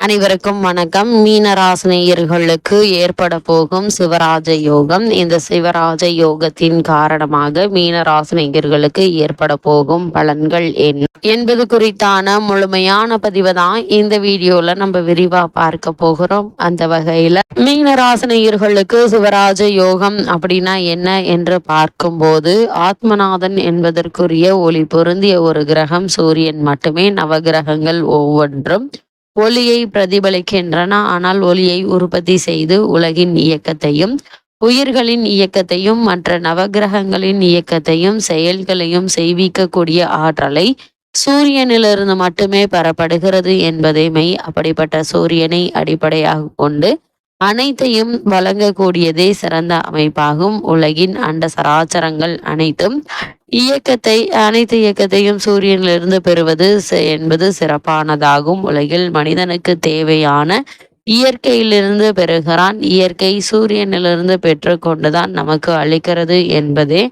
அனைவருக்கும் வணக்கம். மீனராசினியர்களுக்கு ஏற்பட போகும் சிவராஜ யோகம். இந்த சிவராஜ யோகத்தின் காரணமாக மீனராசினியர்களுக்கு ஏற்பட போகும் பலன்கள் என்ன? என்பது குறித்தான முழுமையான பதிவை தான் இந்த வீடியோல நம்ம விரிவா பார்க்க போகிறோம். அந்த வகையில மீனராசினியர்களுக்கு சிவராஜ யோகம் அப்படின்னா என்ன என்று பார்க்கும்போது ஆத்மநாதன் என்பதற்குரிய ஒளி பொருந்திய ஒரு கிரகம் சூரியன் மட்டுமே. நவகிரகங்கள் ஒவ்வொன்றும் ஒளியை பிரதிபலிக்கின்றன. ஆனால் ஒளியை உற்பத்தி செய்து உலகின் இயக்கத்தையும் உயிர்களின் இயக்கத்தையும் மற்ற நவகிரகங்களின் இயக்கத்தையும் செயல்களையும் செய்விக்கக்கூடிய ஆற்றலை சூரியனிலிருந்து மட்டுமே பெறப்படுகிறது என்பதை மெய் அப்படிப்பட்ட சூரியனை அடிப்படையாக கொண்டு அனைத்தையும் வழங்கக்கூடியதே சிறந்த அமைப்பாகும். உலகின் அண்ட சராச்சரங்கள் அனைத்தும் இயக்கத்தை அனைத்து இயக்கத்தையும் சூரியனிலிருந்து பெறுவது என்பது சிறப்பானதாகும். உலகில் மனிதனுக்கு தேவையான இயற்கையிலிருந்து பெறுகிறான். இயற்கை சூரியனிலிருந்து பெற்றுக்கொண்டுதான் நமக்கு அளிக்கிறது என்பதே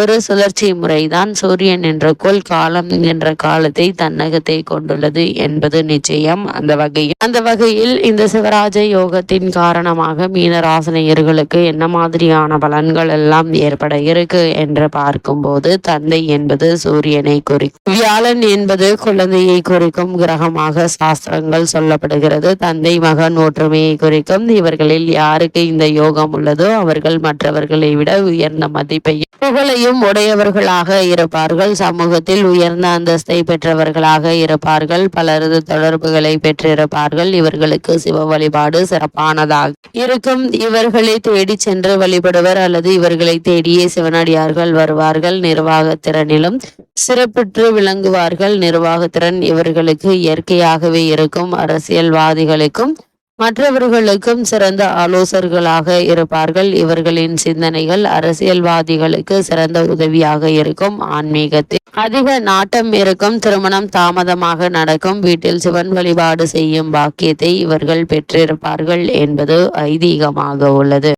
ஒரு சுழற்சி முறைதான் சூரியன் என்ற கோல் காலம் என்ற காலத்தை தன்னகத்தை கொண்டுள்ளது என்பது நிச்சயம். அந்த வகையில் அந்த வகையில் இந்த சிவராஜ யோகத்தின் காரணமாக மீனராசனையர்களுக்கு என்ன மாதிரியான பலன்கள் எல்லாம் ஏற்பட இருக்கு என்று பார்க்கும்போது தந்தை என்பது சூரியனை குறிக்கும் வியாழன் என்பது குழந்தையை குறிக்கும் கிரகமாக சாஸ்திரங்கள் சொல்லப்படுகிறது. தந்தை மகன் ஒற்றுமையை குறிக்கும். இவர்களில் யாருக்கு இந்த யோகம் உள்ளதோ அவர்கள் மற்றவர்களை விட உயர்ந்த மதிப்பையும் புகழையும் உடையவர்களாக இருப்பார்கள். சமூகத்தில் உயர்ந்த அந்தஸ்தை பெற்றவர்களாக இருப்பார்கள். பலரது தொடர்புகளை பெற்றிருப்பார்கள். இவர்களுக்கு சிவ வழிபாடு சிறப்பானதாக இருக்கும். இவர்களை தேடி சென்று வழிபடுவர் அல்லது இவர்களை தேடியே சிவனடியார்கள் வருவார்கள். நிர்வாக திறனிலும் சிறப்பிற்று விளங்குவார்கள். நிர்வாகத்திறன் இவர்களுக்கு இயற்கையாகவே இருக்கும். அரசியல்வாதிகளுக்கும் மற்றவர்களுக்கும் சிறந்த ஆலோசகர்களாக இருப்பார்கள். இவர்களின் சிந்தனைகள் அரசியல்வாதிகளுக்கு சிறந்த உதவியாக இருக்கும் ஆன்மீகத்தில். அதிக நாட்டம் இருக்கும் திருமணம் தாமதமாக நடக்கும் வீட்டில் சிவன் வழிபாடு செய்யும் பாக்கியத்தை இவர்கள் பெற்றிருப்பார்கள் என்பது ஐதீகமாக உள்ளது.